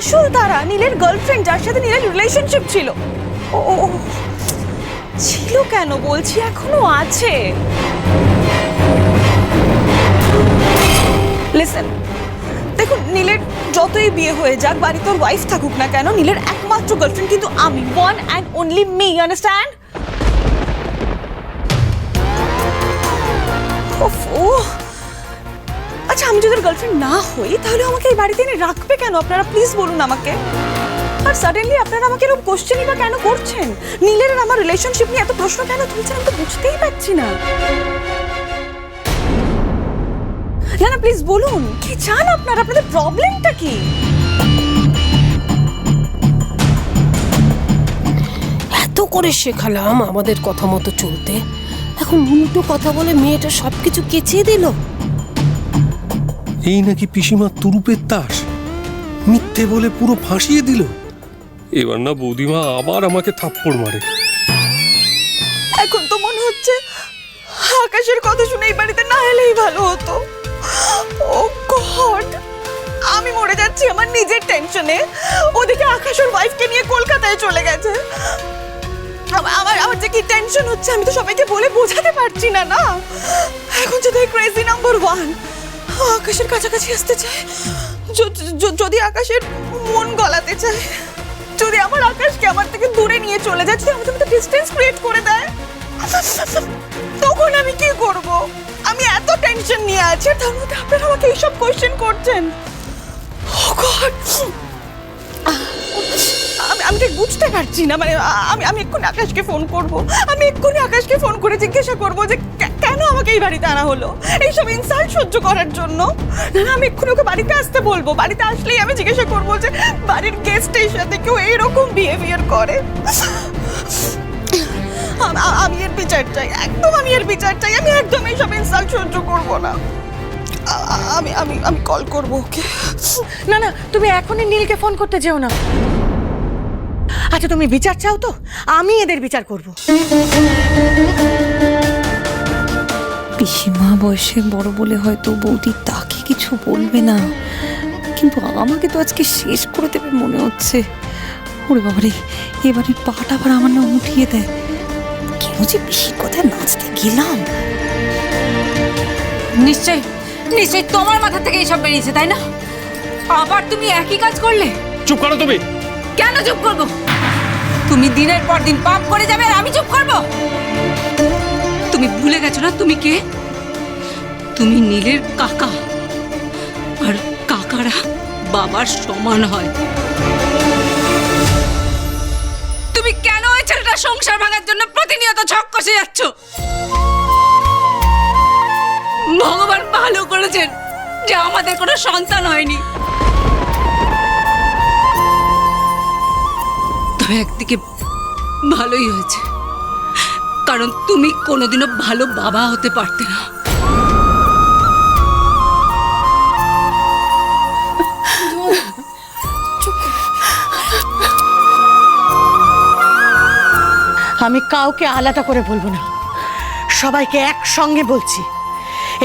আসল তারা নীলের গার্লফ্রেন্ড যার সাথে নীলের রিলেশনশিপ ছিল। ও ছিল কেন? বলছি, এখনও আছে। লিসেন দেখুন, নীলের যতই বিয়ে হয়ে যাক, বাড়িতে ওর ওয়াইফ থাকুক না কেন, নীলের একমাত্র গার্লফ্রেন্ড কিন্তু আমি one and only me understand ও। আচ্ছা আমি যদি গার্লফ্রেন্ড না হই, তাহলে আমাকে এই বাড়িতে এনে রাখবে কেন? আপনারা প্লিজ বলুন আমাকে। আর সাডেনলি আপনারা আমাকে এরকম কোশ্চেনই বা কেন করছেন? নীলের আর আমার রিলেশনশিপ নিয়ে এত প্রশ্ন কেন তুলছেন, আমি তো বুঝতেই পারছি না। না না প্লিজ বলুন, কি চান আপনারা? আপনাদের প্রবলেমটা কি? এত করে শেখালাম আমাদের কথা মতো চলতে। এখন উল্টো কথা বলে মেয়েটা সবকিছু কেচিয়ে দিল। এই নাকি পিসিমা তুরুপের তাস? মিথ্যে বলে পুরো ফাঁসিয়ে দিল? এবার না বৌদিমা আবার আমাকে থাপ্পড় মারে। এখন তো মনে হচ্ছে আকাশের কথা শুনে এই বাড়িতে না এলেই ভালো হতো। ও গড, আমি মরে যাচ্ছি আমার নিজের টেনশনে। ওদিকে আকাশ ওর ওয়াইফকে নিয়ে কলকাতায় চলে গেছে। আমার আমার যে কি টেনশন হচ্ছে আমি তো সবাইকে বলে বোঝাতে পারছি না না? এখন যদি ক্রেজি নাম্বার ওয়ান আকাশের কাছাকাছি আসতে চায় যদি আকাশের মন গলাতে চায়, যদি আমার আকাশকে আমার থেকে দূরে নিয়ে চলে যায়, যদি আমাদের মধ্যে ডিস্টেন্স ক্রিয়েট করে দেয়, তখন আমি কি করব? আমি এত টেনশন নিয়ে আছি তার মধ্যে আপনারা আমাকে এইসব কোয়েশ্চেন করছেন! আমি আমি ঠিক বুঝতে পারছি না মানে আমি আমি এক্ষুনি আকাশকে ফোন করব। আমি এক্ষুনি আকাশকে ফোন করে জিজ্ঞাসা করব যে আমাকে এই বাড়িতে আনা হলো। এইসব ইনসাল্ট সহ্য করার জন্য। না আমি এক্ষুনি ওকে বাড়িতে আসতে বলব। বাড়িতে আসলেই আমি জিজ্ঞাসা করব যে, বাড়ির গেস্টের সাথে কেউ এইরকম বিহেভিয়ার করে? আমি এর বিচার চাই। একদম আমি এর বিচার চাই। আমি একদম এইসব ইনসাল্ট সহ্য করব না। আমি আমি আমি কল করব ওকে। না না, তুমি এখনই নীলকে ফোন করতে যেও না। আচ্ছা তুমি বিচার চাও তো? আমি এদের বিচার করব। পিসিমা বয়সে বড় বলে হয়তো বৌদি তাকে কিছু বলবে না। কিন্তু আমাকে তো আজকে শেষ করে দেবে মনে হচ্ছে। ওরে বাবারে এবারে পাটা আবার আমার না উঠিয়ে দেয়। কেন যে পিসির কথায় নাচতে গেলাম? নিশ্চয় নিশ্চয় তোমার মাথা থেকে এইসব বেরিয়েছে তাই না? আবার তুমি একই কাজ করলে? চুপ করো তুমি। কেন চুপ করব? তুমি দিনের পর দিন পাপ করে যাবে আর আমি চুপ করব? তুমি ভুলে গেছো না তুমি কে? তুমি নীলের কাকা। আর কাকারা বাবার সমান হয়। তুমি কেন ওই ছেলেটা সংসার ভাঙার জন্য প্রতিনিয়ত ছক কষে যাচ্ছ? ভগবান ভালো করেছেন যে আমাদের কোনো সন্তান হয়নি। তবে একদিকে ভালোই হয়েছে। কারণ তুমি কোনোদিনও ভালো বাবা হতে পারতে না। আমি কাউকে আলাদা করে বলব না। সবাইকে একসঙ্গে বলছি।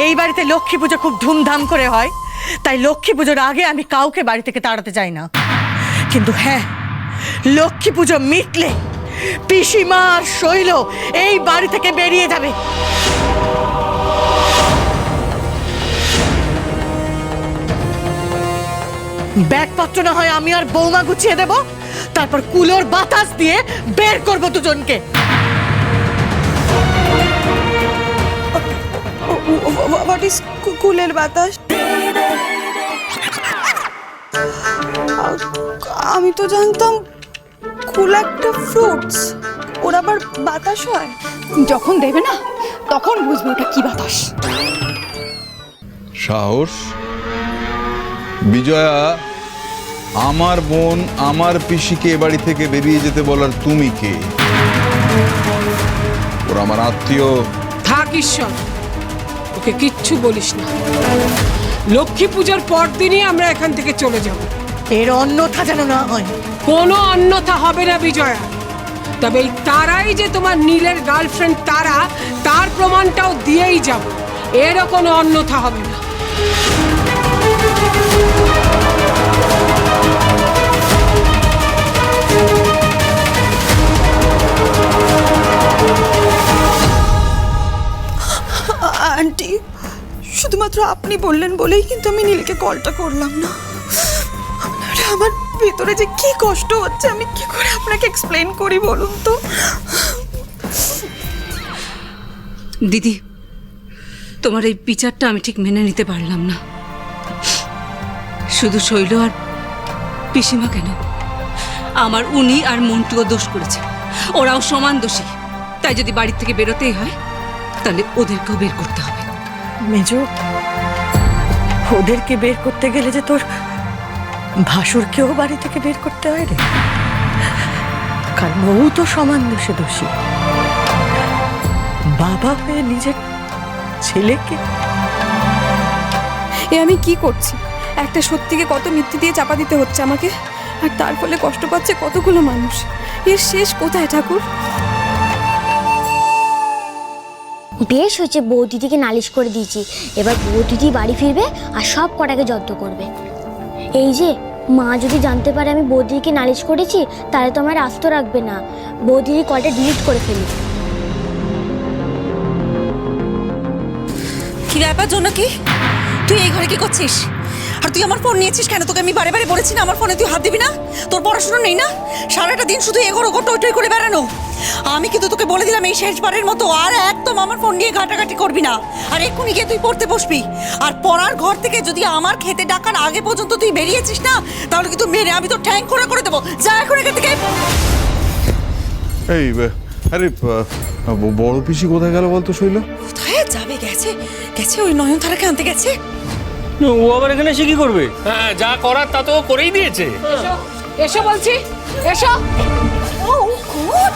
এই বাড়িতে লক্ষ্মী পুজো খুব ধুমধাম করে হয়, তাই লক্ষ্মী পুজোর আগে আমি কাউকে বাড়ি থেকে তাড়াতে চাই না। কিন্তু হ্যাঁ লক্ষ্মী পুজো মিটলে পিসিমা আর শৈল এই বাড়ি থেকে বেরিয়ে যাবে। ব্যাগপত্র না হয় আমি আর বৌমা গুছিয়ে দেব, তারপর কুলোর বাতাস দিয়ে বের করব দুজনকে। হোয়াট ইজ কুলের বাতাস? আমি তো জানতাম কুল একটা ফ্রুটস ওর আবার বাতাস হয়। যখন দেবে না তখন বুঝব ওটা কি বাতাস। সাহস? বিজয়া আমার বোন আমার পিসিকে এ বাড়ি থেকে বেরিয়ে যেতে বলার তুমি কে? ওর আমার আত্মীয়। থাক ঈশ্বর ওকে কিচ্ছু বলিস না। লক্ষ্মী পূজার পর দিনই আমরা এখান থেকে চলে যাব। এর অন্যথা যেন না হয়। কোনো অন্যথা হবে না বিজয়া। তবে এই তারাই যে তোমার নীলের গার্লফ্রেন্ড তারা তার প্রমাণটাও দিয়েই যাব। এরও কোনো অন্যথা হবে না। আন্টি শুধুমাত্র আপনি বললেন বলেই কিন্তু আমি নীলকে কলটা করলাম না। আমার ভেতরে যে কি কষ্ট হচ্ছে আমি কি করে আপনাকে এক্সপ্লেন করি বলুন তো? দিদি তোমার এই বিচারটা আমি ঠিক মেনে নিতে পারলাম না। শুধু শৈল আর পিসিমা কেন? আমার উনি আর মন্টুও দোষ করেছে। ওরাও সমান দোষী। তাই যদি বাড়ির থেকে বেরোতেই হয় তাহলে ওদেরকেও বের করতে হবে। মেজো ওদেরকে বের করতে গেলে যে তোর ভাসুরকেও বাড়ি থেকে বের করতে হয় রে? কারণ ও তো সমান দোষে দোষী। বাবা হয়ে নিজের ছেলেকে এ আমি কি করছি? একটা সত্যিকে কত মিথ্যে দিয়ে চাপা দিতে হচ্ছে আমাকে? আর তার ফলে কষ্ট পাচ্ছে কতগুলো মানুষ? এর শেষ কোথায় ঠাকুর? বেশ হচ্ছে বৌদিদিকে নালিশ করে দিয়েছি। এবার বৌদিদি বাড়ি ফিরবে আর সব কটাকে জব্দ করবে। এই যে, মা যদি জানতে পারে আমি বৌদিকে নালিশ করেছি, তাহলে তো আমার আস্ত রাখবে না। বৌদিকে কলটা ডিলিট করে ফেলি। কি ব্যাপার জন্য কি তুই এই ঘরে কি করছিস? আর তুই আমার ফোন নিয়েছিস কেন? তোকে আমি বারে বারে বলেছি না আমার ফোনে তুই হাত দিবি না? তোর পড়াশোনা নেই না? সারাটা দিন শুধু এগোর ওগো টই টই করে বেড়ানো। আমি কিন্তু তোকে বলে দিলাম এই শেষবারের মতো আর একদম আমার ফোন নিয়ে ঘাটাঘাটি করবি না। আর এক্ষুনি গিয়ে তুই পড়তে বসবি। আর পড়ার ঘর থেকে যদি আমার খেতে ডাকার আগে পর্যন্ত তুই বেরিয়েছিস না তাহলে কিন্তু মেরে আমি তো ট্যাঙ্ক করে করে দেবো। যা এখন এখান থেকে। এই আরে বড় পিসি কোথায় গেল বলতো শৈল? কোথায় যাবে? গেছে গেছে ওই নয়নতারাকে আনতে গেছে। ও আবার এখানে এসে কি করবে? হ্যাঁ যা করার তা তো ও করেই দিয়েছে। এসো বলছি এসো। ও গড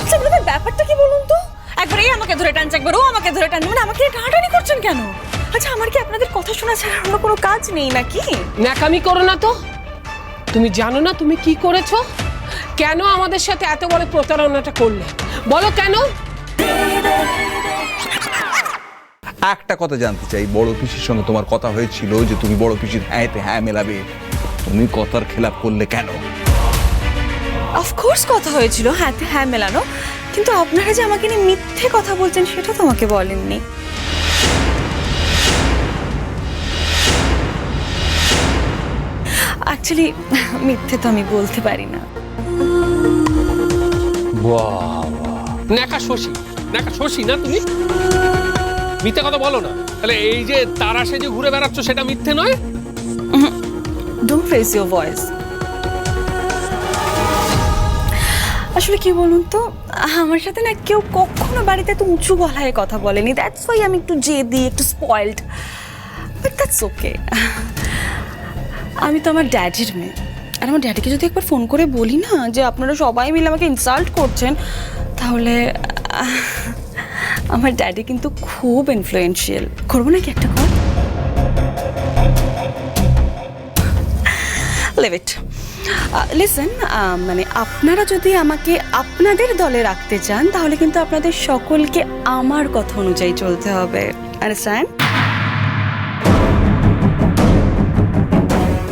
আচ্ছা আপনাদের ব্যাপারটা কি বলুন তো? একবার এই আমাকে ধরে টানছে একবার ও আমাকে ধরে টানছে মানে আমাকে টানাটানি করছেন কেন? আচ্ছা আমার কি আপনাদের কথা শোনা ছাড়া অন্য কোনো কাজ নেই নাকি? ন্যাকামি করো না তো। তুমি জানো না তুমি কি করেছ? কেন আমাদের সাথে এত বড় প্রতারণাটা করলে? বলো কেন? একটা কথা জানতে চাই। বড় পিসির সঙ্গে তোমার কথা হয়েছিল যে তুমি বড় পিসির হ্যাঁতে হ্যাঁ মেলাবে। তুমি কথার খেলাপ করলে কেন? অফকোর্স কথা হয়েছিল হ্যাঁ হ্যাঁ মেলানো। কিন্তু আপনারা যে আমাকে নিয়ে মিথ্যে কথা বলছেন সেটা তো আমাকে বলেননি। অ্যাকচুয়ালি মিথ্যে তো আমি বলতে পারি না। ন্যাকা শশী ন্যাকা শশী না তুমি? মিথ্যে কথা বলো না। তাহলে এই যে তারা সে যে ঘুরে বেড়াচ্ছ, সেটা মিথ্যে নয়? ডোন্ট রেজ ইউর ভয়েস আসলে কি বলুন তো, আমার সাথে না কেউ কখনো বাড়িতে এত উঁচু গলায় কথা বলেনি। দ্যাটস ওয়াই আমি একটু জেদি, একটু স্পয়েলড বাট দ্যাটস ওকে আমি তো আমার ড্যাডির মেয়ে। আর আমার ড্যাডিকে যদি একবার ফোন করে বলি না যে, আপনারা সবাই মিলে আমাকে ইনসাল্ট করছেন, তাহলে আমার ড্যাডি কিন্তু খুব ইনফ্লুয়েন্সিয়াল করব নাকি একটা কল লিভ ইট লিসেন মানে আপনারা যদি আমাকে আপনাদের দলে রাখতে চান, তাহলে কিন্তু আপনাদের সকলকে আমার কথা অনুযায়ী চলতে হবে। আন্ডারস্ট্যান্ড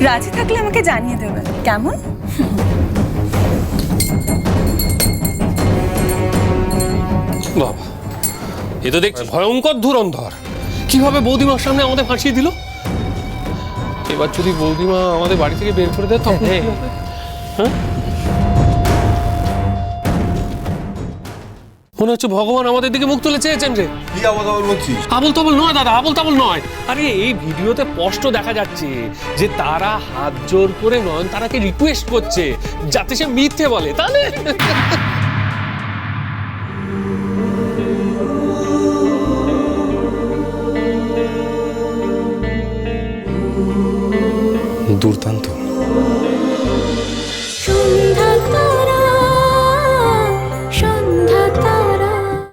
রাজি থাকলে আমাকে জানিয়ে দেবেন। কেমন? বাবা এ তো দেখছি ভয়ঙ্কর ধুরন্ধর। কীভাবে বৌদিমার সামনে আমাদের ফাঁসিয়ে দিল? এবার যদি বৌদিমা আমাদের বাড়ি থেকে বের করে দেয় তখন হ্যাঁ? মনে হচ্ছে ভগবান আমাদের দিকে মুখ তুলে চেয়েছেন রে। কি আবার বলছিস? আবল তাবল নয় দাদা আবল তাবল নয়। আরে এই ভিডিওতে স্পষ্ট দেখা যাচ্ছে যে তারা হাত জোর করে নয়ন তারাকে রিকোয়েস্ট করছে যাতে সে মিথ্যে বলে তাহলে?